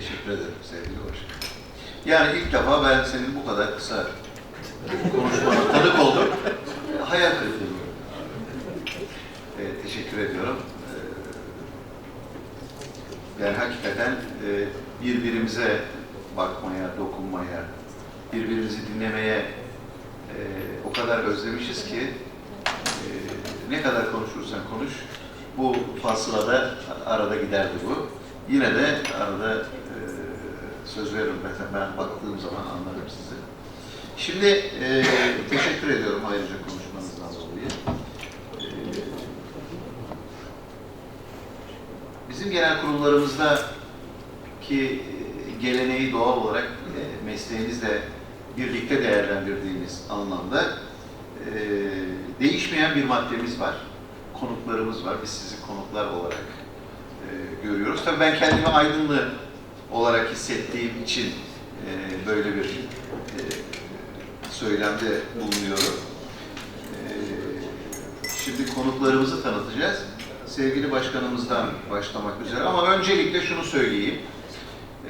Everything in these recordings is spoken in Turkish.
Teşekkür ederim sevgili başkanım. Yani ilk defa ben senin bu kadar kısa konuşmana tanık oldum. Hayal kırıklığı. Ee, teşekkür ediyorum. Ee, yani hakikaten e, birbirimize bakmaya, dokunmaya, birbirimizi dinlemeye e, o kadar özlemişiz ki e, ne kadar konuşursan konuş bu fasılada arada giderdi bu. Yine de arada e, söz veririm ben baktığım zaman anlarım sizi. Şimdi e, teşekkür ediyorum ayrıca konuşmanızdan dolayı. E, bizim genel kurullarımızda ki geleneği doğal olarak e, mesleğinizle birlikte değerlendirdiğimiz anlamda değişmeyen bir maddemiz var. Konuklarımız var. Biz sizi konuklar olarak e, görüyoruz. Tabii ben kendimi aydınlı olarak hissettiğim için e, böyle bir e, söylemde bulunuyorum. E, şimdi konuklarımızı tanıtacağız. Sevgili başkanımızdan başlamak üzere ama öncelikle şunu söyleyeyim.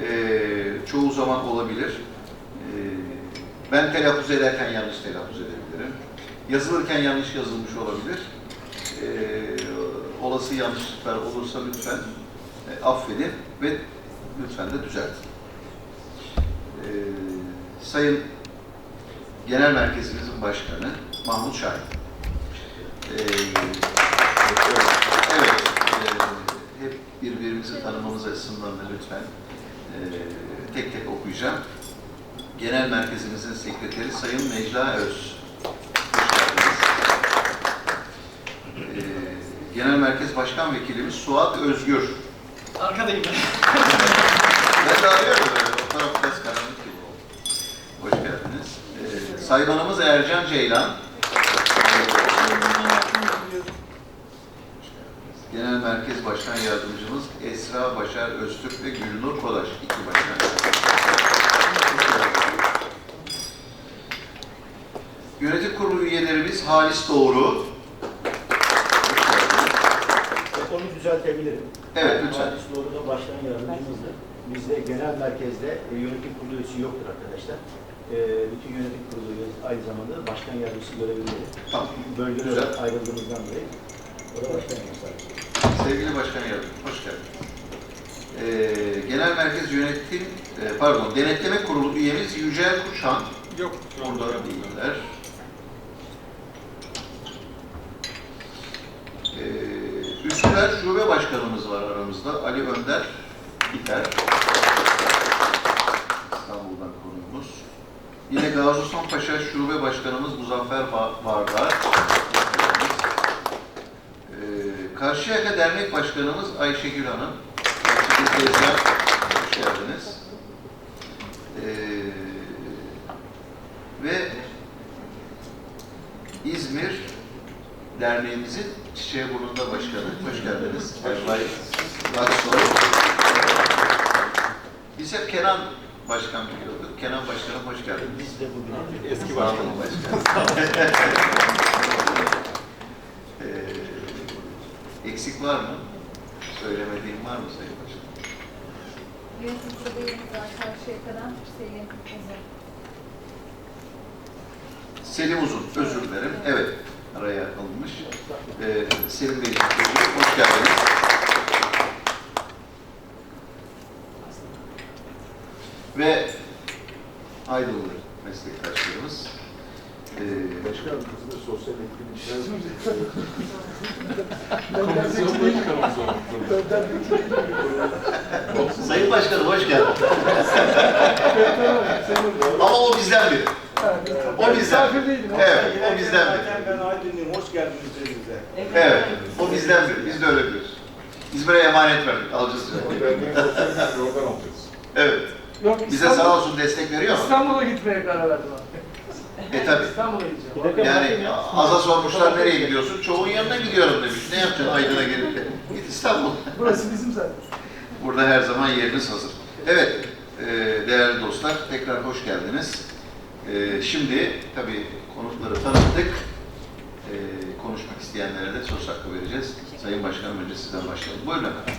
E, çoğu zaman olabilir. E, ben telaffuz ederken yanlış telaffuz edebilirim. Yazılırken yanlış yazılmış olabilir. Olası yanlışlıklar olursa lütfen e, affedin ve lütfen de düzeltin. E, Sayın Genel Merkezimizin Başkanı Mahmut Şahin. E, evet, e, hep birbirimizi tanımamız açısından da lütfen e, tek tek okuyacağım. Genel Merkezimizin Sekreteri Sayın Necla Öz. Hoş geldiniz. E, Genel Merkez Başkan Vekilimiz Suat Özgür. Arkadayım ben. Ben de arıyorum böyle. O taraf biraz karanlık gibi oldu. Hoş geldiniz. Ee, saymanımız Ercan Ceylan. Genel Merkez Başkan Yardımcımız Esra Başar Öztürk ve Gülnur Kodaş. iki başkan Yönetim Kurulu üyelerimiz Halis Doğru. Onu düzeltebilirim. Evet, lütfen. Halis Doğru da başkan yardımcımızdır. Bizde genel merkezde e, yönetim kurulu üyesi yoktur arkadaşlar. E, bütün yönetim kurulu üyesi aynı zamanda da başkan yardımcısı görebilir. Tamam. Güzel. olarak ayrıldığımızdan dolayı. O da başkan yardımcısı. Sevgili Başkan Yardımcım, hoş geldiniz. Ee, Genel Merkez Yönetim, e, pardon, Denetleme Kurulu üyemiz Yücel Kuşan. Yok. şu anda Burada değiller. Ee, Üsküdar Şube Başkanımız var aramızda. Ali Önder Biter. İstanbul'dan konuğumuz. Yine Gazi Osman Paşa Şube Başkanımız Muzaffer Ba- Bardar. Ee, Karşıyaka Dernek Başkanımız Ayşegül Hanım. Ayşegül hoş geldiniz. Ee, ve İzmir Derneğimizin Çiçeğiburnu'nda başkanı. Hoş geldiniz. Erbay Aksoy. Biz hep Kenan Başkan biliyorduk. Kenan Başkanım hoş geldiniz. Biz de bugün Eski başkanım. başkanım. Ee, eksik var mı? Söylemediğim var mı Sayın Başkanım? Yönetim kurulu üyemizden Karşıyaka'dan Selim Uzun. Selim Uzun, özür dilerim. Evet, araya alınmış. Ee, Selim Bey, hoş geldiniz. Ve Aydınlı meslektaşlarımız. Ee, Başkanım kızını sosyal etkinlikler Komisyon başkanımız oldu. Sayın Başkanım hoş geldin. Ama o bizden biri. O bizden. Evet, o bizden biri. Ben Aydın'ım, hoş geldiniz evimize. Evet, o bizden biri. Biz de öyle diyoruz. İzmir'e emanet verdik, alacağız. oradan. Evet, Yok bize İstanbul- sağ olsun destek veriyor ama. İstanbul'a gitmeye karar verdim abi. E tabi. İstanbul'a gideceğim. Yani aza sormuşlar nereye gidiyorsun? Çoğun yanına gidiyorum demiş. Ne yapacaksın Aydın'a gelip de? Git İstanbul. Burası bizim zaten. Burada her zaman yeriniz hazır. Evet, e, değerli dostlar tekrar hoş geldiniz. E, şimdi tabii konukları tanıttık. E, konuşmak isteyenlere de söz hakkı vereceğiz. Sayın Başkanım önce sizden başlayalım. Buyurun efendim.